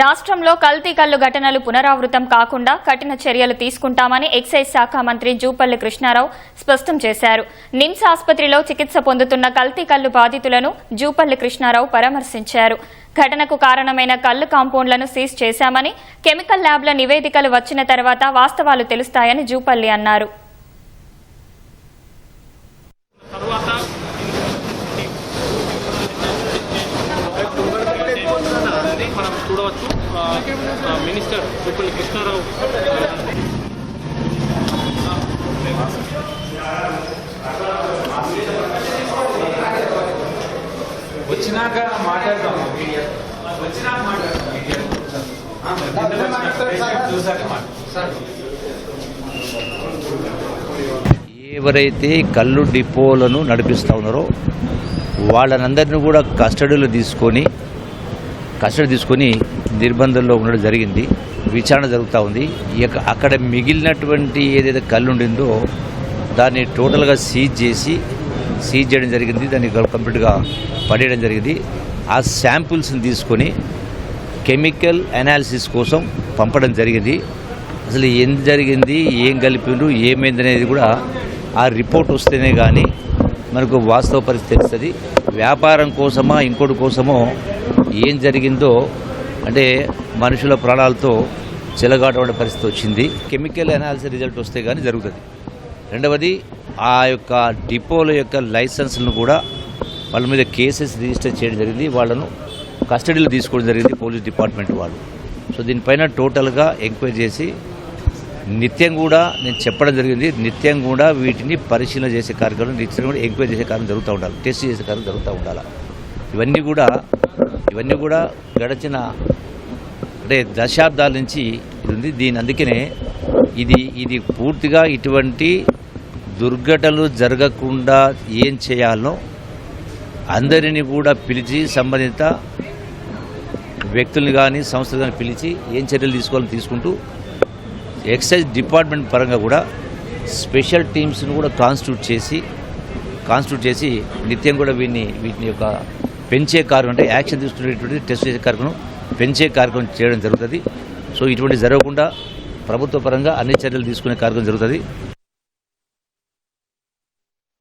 రాష్ట్రంలో కల్తీ కల్లు ఘటనలు పునరావృతం కాకుండా కఠిన చర్యలు తీసుకుంటామని ఎక్సైజ్ శాఖ మంత్రి జూపల్లి కృష్ణారావు స్పష్టం చేశారు. నిమ్స్ ఆసుపత్రిలో చికిత్స పొందుతున్న కల్తీ కల్లు బాధితులను జూపల్లి కృష్ణారావు పరామర్శించారు. ఘటనకు కారణమైన కల్లు కాంపౌండ్లను సీజ్ చేశామని కెమికల్ ల్యాబ్ల నివేదికలు వచ్చిన తర్వాత వాస్తవాలు తెలుస్తాయని జూపల్లి అన్నారు తర్వాత అనేది మనం చూడవచ్చు. మినిస్టర్ చుప్పల్లి కృష్ణారావు వచ్చినాక మాట్లాడదాం వచ్చినాక మాట్లాడదాం చూసాక మాట్లాడదాం. ఎవరైతే కళ్ళు డిపోలను నడిపిస్తూ ఉన్నారో వాళ్ళనందరినీ కూడా కస్టడీలో తీసుకొని కస్టడీ తీసుకొని నిర్బంధంలో ఉండడం జరిగింది. విచారణ జరుగుతూ ఉంది. ఇక అక్కడ మిగిలినటువంటి ఏదైతే కళ్ళు ఉండిందో దాన్ని టోటల్గా సీజ్ చేసి సీజ్ చేయడం జరిగింది. దాన్ని కంప్లీట్గా పడేయడం జరిగింది. ఆ శాంపుల్స్ని తీసుకొని కెమికల్ అనాలిసిస్ కోసం పంపడం జరిగింది. అసలు ఏం జరిగింది ఏం కలిపిండ్రు ఏమైంది అనేది కూడా ఆ రిపోర్ట్ వస్తేనే కానీ మనకు వాస్తవ పరిస్థితి తెలుస్తుంది. వ్యాపారం కోసమా ఇంకోటి కోసమో ఏం జరిగిందో అంటే మనుషుల ప్రాణాలతో చెలగాటపడే పరిస్థితి వచ్చింది. కెమికల్ అనాలిసిస్ రిజల్ట్ వస్తే కానీ జరుగుతుంది. రెండవది ఆ యొక్క డిపోల యొక్క లైసెన్స్లను కూడా వాళ్ళ మీద కేసెస్ రిజిస్టర్ చేయడం జరిగింది. వాళ్ళను కస్టడీలో తీసుకోవడం జరిగింది పోలీస్ డిపార్ట్మెంట్ వాళ్ళు. సో దీనిపైన టోటల్గా ఎంక్వైరీ చేసి నిత్యం కూడా నేను చెప్పడం జరిగింది నిత్యం కూడా వీటిని పరిశీలన చేసే కార్యక్రమం నిత్యం కూడా ఎంక్వైరీ చేసే కార్యం జరుగుతూ ఉండాలి టెస్ట్ చేసే కార్యం జరుగుతూ ఉండాలి. ఇవన్నీ కూడా ఇవన్నీ కూడా గడిచిన అంటే దశాబ్దాల నుంచి ఇది ఉంది. దీని అందుకనే ఇది ఇది పూర్తిగా ఇటువంటి దుర్ఘటనలు జరగకుండా ఏం చేయాలనో అందరినీ కూడా పిలిచి సంబంధిత వ్యక్తుల్ని కానీ సంస్థలు కానీ పిలిచి ఏం చర్యలు తీసుకోవాలని తీసుకుంటూ ఎక్సైజ్ డిపార్ట్మెంట్ పరంగా కూడా స్పెషల్ టీమ్స్ను కూడా కాన్స్టిట్యూట్ చేసి కాన్స్టిట్యూట్ చేసి నిత్యం కూడా వీటిని వీటిని యొక్క పెంచే కార్యక్రమం అంటే యాక్షన్ తీసుకునేటువంటి టెస్ట్ చేసే కార్యక్రమం పెంచే కార్యక్రమం చేయడం జరుగుతుంది. సో ఇటువంటి జరగకుండా ప్రభుత్వ పరంగా అన్ని చర్యలు తీసుకునే కార్యక్రమం జరుగుతుంది.